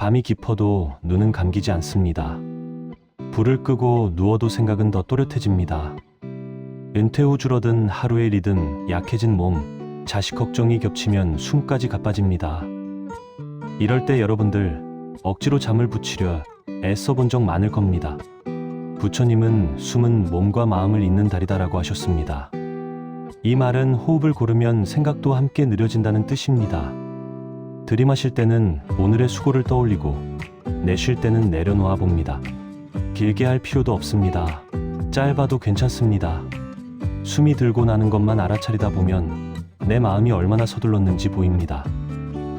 밤이 깊어도 눈은 감기지 않습니다. 불을 끄고 누워도 생각은 더 또렷해집니다. 은퇴 후 줄어든 하루의 리듬, 약해진 몸, 자식 걱정이 겹치면 숨까지 가빠집니다. 이럴 때 여러분들 억지로 잠을 붙이려 애써 본 적 많을 겁니다. 부처님은 숨은 몸과 마음을 잇는 달이다라고 하셨습니다. 이 말은 호흡을 고르면 생각도 함께 느려진다는 뜻입니다. 들이마실 때는 오늘의 수고를 떠올리고 내쉴 때는 내려놓아 봅니다. 길게 할 필요도 없습니다. 짧아도 괜찮습니다. 숨이 들고 나는 것만 알아차리다 보면 내 마음이 얼마나 서둘렀는지 보입니다.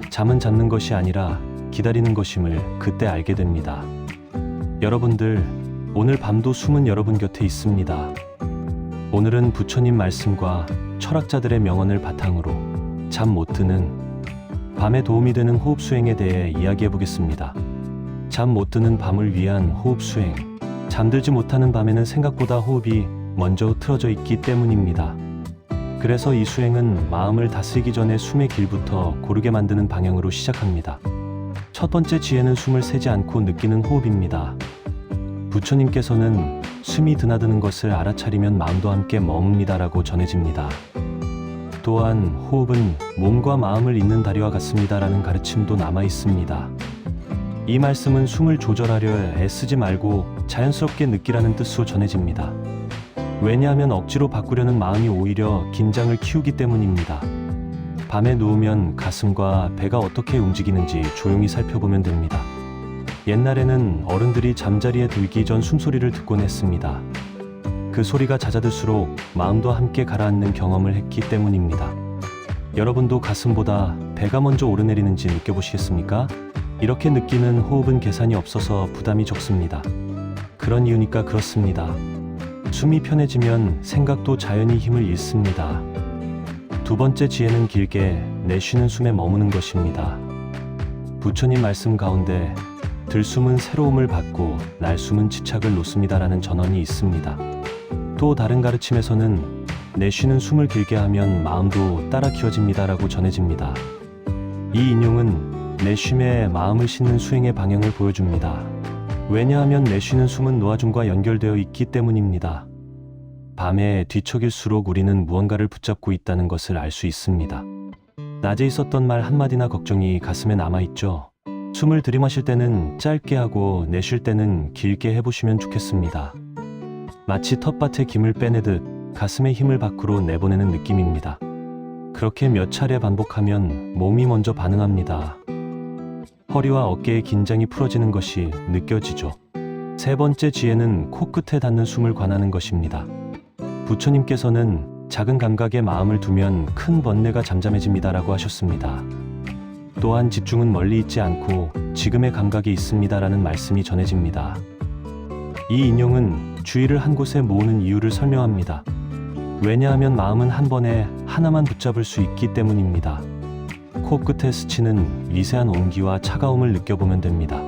잠은 잡는 것이 아니라 기다리는 것임을 그때 알게 됩니다. 여러분들, 오늘 밤도 숨은 여러분 곁에 있습니다. 오늘은 부처님 말씀과 철학자들의 명언을 바탕으로 잠 못 드는 밤에 도움이 되는 호흡 수행에 대해 이야기해 보겠습니다. 잠 못 드는 밤을 위한 호흡 수행. 잠들지 못하는 밤에는 생각보다 호흡이 먼저 틀어져 있기 때문입니다. 그래서 이 수행은 마음을 다스리기 전에 숨의 길부터 고르게 만드는 방향으로 시작합니다. 첫 번째 지혜는 숨을 세지 않고 느끼는 호흡입니다. 부처님께서는 숨이 드나드는 것을 알아차리면 마음도 함께 머뭅니다라고 전해집니다. 또한 호흡은 몸과 마음을 잇는 다리와 같습니다라는 가르침도 남아 있습니다. 이 말씀은 숨을 조절하려 애쓰지 말고 자연스럽게 느끼라는 뜻으로 전해집니다. 왜냐하면 억지로 바꾸려는 마음이 오히려 긴장을 키우기 때문입니다. 밤에 누우면 가슴과 배가 어떻게 움직이는지 조용히 살펴보면 됩니다. 옛날에는 어른들이 잠자리에 들기 전 숨소리를 듣곤 했습니다. 그 소리가 잦아들수록 마음도 함께 가라앉는 경험을 했기 때문입니다. 여러분도 가슴보다 배가 먼저 오르내리는지 느껴보시겠습니까? 이렇게 느끼는 호흡은 계산이 없어서 부담이 적습니다. 그런 이유니까 그렇습니다. 숨이 편해지면 생각도 자연히 힘을 잃습니다. 두 번째 지혜는 길게 내쉬는 숨에 머무는 것입니다. 부처님 말씀 가운데 들숨은 새로움을 받고 날숨은 지착을 놓습니다라는 전언이 있습니다. 또 다른 가르침에서는 내쉬는 숨을 길게 하면 마음도 따라 키워집니다라고 전해집니다. 이 인용은 내쉼에 마음을 싣는 수행의 방향을 보여줍니다. 왜냐하면 내쉬는 숨은 노아중과 연결되어 있기 때문입니다. 밤에 뒤척일수록 우리는 무언가를 붙잡고 있다는 것을 알 수 있습니다. 낮에 있었던 말 한마디나 걱정이 가슴에 남아있죠. 숨을 들이마실 때는 짧게 하고 내쉴 때는 길게 해보시면 좋겠습니다. 마치 텃밭에 김을 빼내듯 가슴의 힘을 밖으로 내보내는 느낌입니다. 그렇게 몇 차례 반복하면 몸이 먼저 반응합니다. 허리와 어깨의 긴장이 풀어지는 것이 느껴지죠. 세 번째 지혜는 코끝에 닿는 숨을 관하는 것입니다. 부처님께서는 작은 감각에 마음을 두면 큰 번뇌가 잠잠해집니다라고 하셨습니다. 또한 집중은 멀리 있지 않고 지금의 감각이 있습니다라는 말씀이 전해집니다. 이 인용은 주의를 한 곳에 모으는 이유를 설명합니다. 왜냐하면 마음은 한 번에 하나만 붙잡을 수 있기 때문입니다. 코끝에 스치는 미세한 온기와 차가움을 느껴보면 됩니다.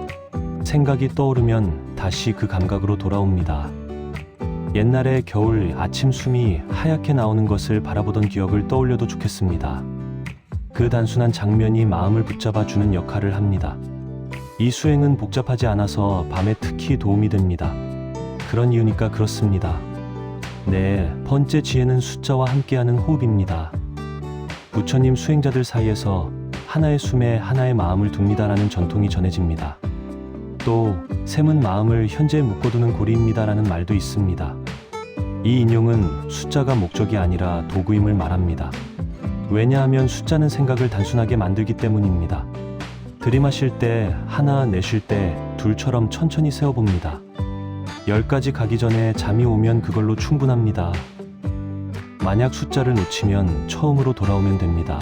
생각이 떠오르면 다시 그 감각으로 돌아옵니다. 옛날에 겨울 아침 숨이 하얗게 나오는 것을 바라보던 기억을 떠올려도 좋겠습니다. 그 단순한 장면이 마음을 붙잡아 주는 역할을 합니다. 이 수행은 복잡하지 않아서 밤에 특히 도움이 됩니다. 그런 이유니까 그렇습니다. 네, 번째 지혜는 숫자와 함께하는 호흡입니다. 부처님 수행자들 사이에서 하나의 숨에 하나의 마음을 둡니다라는 전통이 전해집니다. 또 샘은 마음을 현재에 묶어두는 고리입니다라는 말도 있습니다. 이 인용은 숫자가 목적이 아니라 도구임을 말합니다. 왜냐하면 숫자는 생각을 단순하게 만들기 때문입니다. 들이마실 때 하나, 내쉴 때 둘처럼 천천히 세어봅니다. 열까지 가기 전에 잠이 오면 그걸로 충분합니다. 만약 숫자를 놓치면 처음으로 돌아오면 됩니다.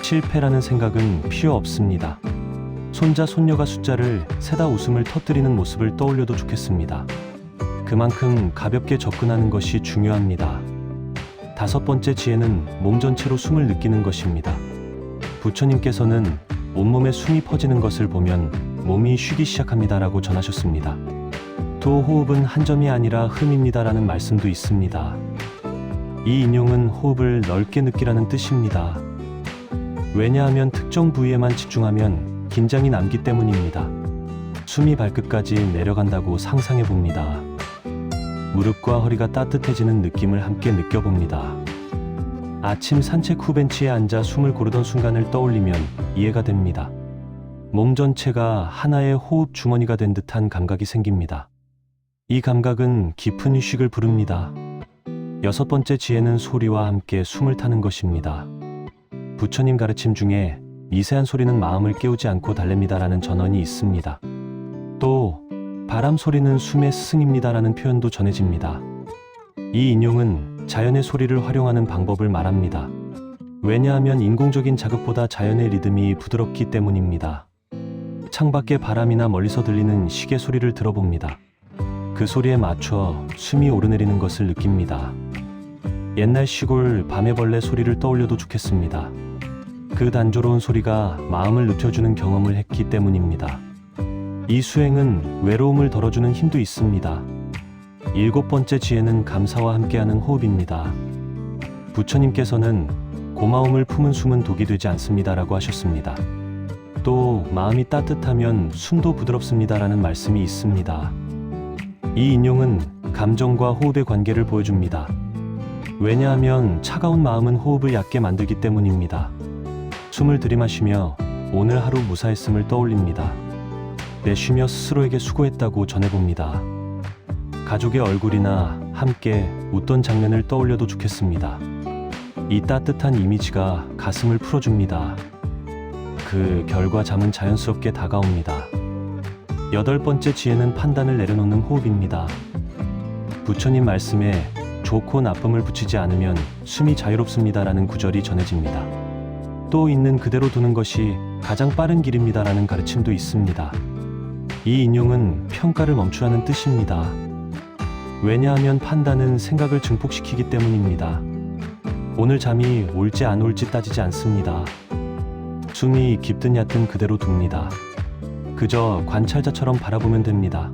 실패라는 생각은 필요 없습니다. 손자, 손녀가 숫자를 세다 웃음을 터뜨리는 모습을 떠올려도 좋겠습니다. 그만큼 가볍게 접근하는 것이 중요합니다. 다섯 번째 지혜는 몸 전체로 숨을 느끼는 것입니다. 부처님께서는 온몸에 숨이 퍼지는 것을 보면 몸이 쉬기 시작합니다라고 전하셨습니다. 또 호흡은 한 점이 아니라 흠입니다라는 말씀도 있습니다. 이 인용은 호흡을 넓게 느끼라는 뜻입니다. 왜냐하면 특정 부위에만 집중하면 긴장이 남기 때문입니다. 숨이 발끝까지 내려간다고 상상해 봅니다. 무릎과 허리가 따뜻해지는 느낌을 함께 느껴봅니다. 아침 산책 후 벤치에 앉아 숨을 고르던 순간을 떠올리면 이해가 됩니다. 몸 전체가 하나의 호흡 주머니가 된 듯한 감각이 생깁니다. 이 감각은 깊은 휴식을 부릅니다. 여섯 번째 지혜는 소리와 함께 숨을 타는 것입니다. 부처님 가르침 중에 미세한 소리는 마음을 깨우지 않고 달랩니다라는 전언이 있습니다. 또 바람 소리는 숨의 스승입니다라는 표현도 전해집니다. 이 인용은 자연의 소리를 활용하는 방법을 말합니다. 왜냐하면 인공적인 자극보다 자연의 리듬이 부드럽기 때문입니다. 창밖의 바람이나 멀리서 들리는 시계 소리를 들어봅니다. 그 소리에 맞춰 숨이 오르내리는 것을 느낍니다. 옛날 시골 밤의 벌레 소리를 떠올려도 좋겠습니다. 그 단조로운 소리가 마음을 눕혀주는 경험을 했기 때문입니다. 이 수행은 외로움을 덜어주는 힘도 있습니다. 일곱 번째 지혜는 감사와 함께하는 호흡입니다. 부처님께서는 고마움을 품은 숨은 독이 되지 않습니다라고 하셨습니다. 또 마음이 따뜻하면 숨도 부드럽습니다라는 말씀이 있습니다. 이 인용은 감정과 호흡의 관계를 보여줍니다. 왜냐하면 차가운 마음은 호흡을 얕게 만들기 때문입니다. 숨을 들이마시며 오늘 하루 무사했음을 떠올립니다. 내쉬며 스스로에게 수고했다고 전해봅니다. 가족의 얼굴이나 함께 웃던 장면을 떠올려도 좋겠습니다. 이 따뜻한 이미지가 가슴을 풀어줍니다. 그 결과 잠은 자연스럽게 다가옵니다. 여덟 번째 지혜는 판단을 내려놓는 호흡입니다. 부처님 말씀에 좋고 나쁨을 붙이지 않으면 숨이 자유롭습니다라는 구절이 전해집니다. 또 있는 그대로 두는 것이 가장 빠른 길입니다라는 가르침도 있습니다. 이 인용은 평가를 멈추라는 뜻입니다. 왜냐하면 판단은 생각을 증폭시키기 때문입니다. 오늘 잠이 올지 안 올지 따지지 않습니다. 숨이 깊든 얕든 그대로 둡니다. 그저 관찰자처럼 바라보면 됩니다.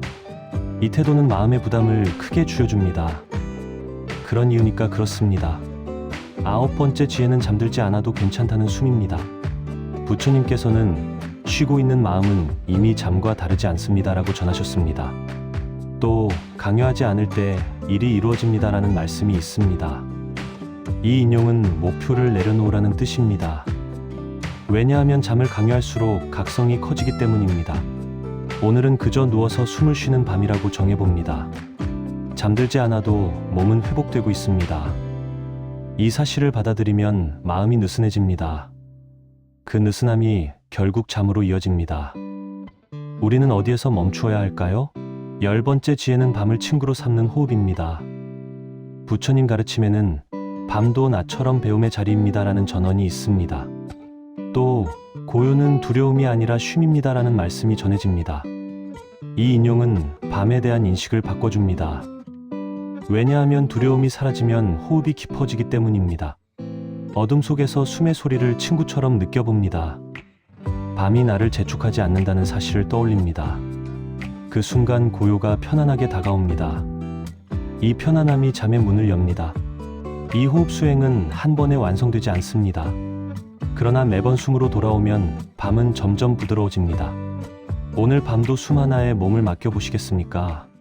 이 태도는 마음의 부담을 크게 줄여줍니다. 그런 이유니까 그렇습니다. 아홉 번째 지혜는 잠들지 않아도 괜찮다는 숨입니다. 부처님께서는 쉬고 있는 마음은 이미 잠과 다르지 않습니다라고 전하셨습니다. 또 강요하지 않을 때 일이 이루어집니다라는 말씀이 있습니다. 이 인용은 목표를 내려놓으라는 뜻입니다. 왜냐하면 잠을 강요할수록 각성이 커지기 때문입니다. 오늘은 그저 누워서 숨을 쉬는 밤이라고 정해봅니다. 잠들지 않아도 몸은 회복되고 있습니다. 이 사실을 받아들이면 마음이 느슨해집니다. 그 느슨함이 결국 잠으로 이어집니다. 우리는 어디에서 멈추어야 할까요? 열 번째 지혜는 밤을 친구로 삼는 호흡입니다. 부처님 가르침에는 밤도 나처럼 배움의 자리입니다라는 전언이 있습니다. 또 고요는 두려움이 아니라 쉼입니다라는 말씀이 전해집니다. 이 인용은 밤에 대한 인식을 바꿔줍니다. 왜냐하면 두려움이 사라지면 호흡이 깊어지기 때문입니다. 어둠 속에서 숨의 소리를 친구처럼 느껴봅니다. 밤이 나를 재촉하지 않는다는 사실을 떠올립니다. 그 순간 고요가 편안하게 다가옵니다. 이 편안함이 잠의 문을 엽니다. 이 호흡 수행은 한 번에 완성되지 않습니다. 그러나 매번 숨으로 돌아오면 밤은 점점 부드러워집니다. 오늘 밤도 숨 하나에 몸을 맡겨보시겠습니까?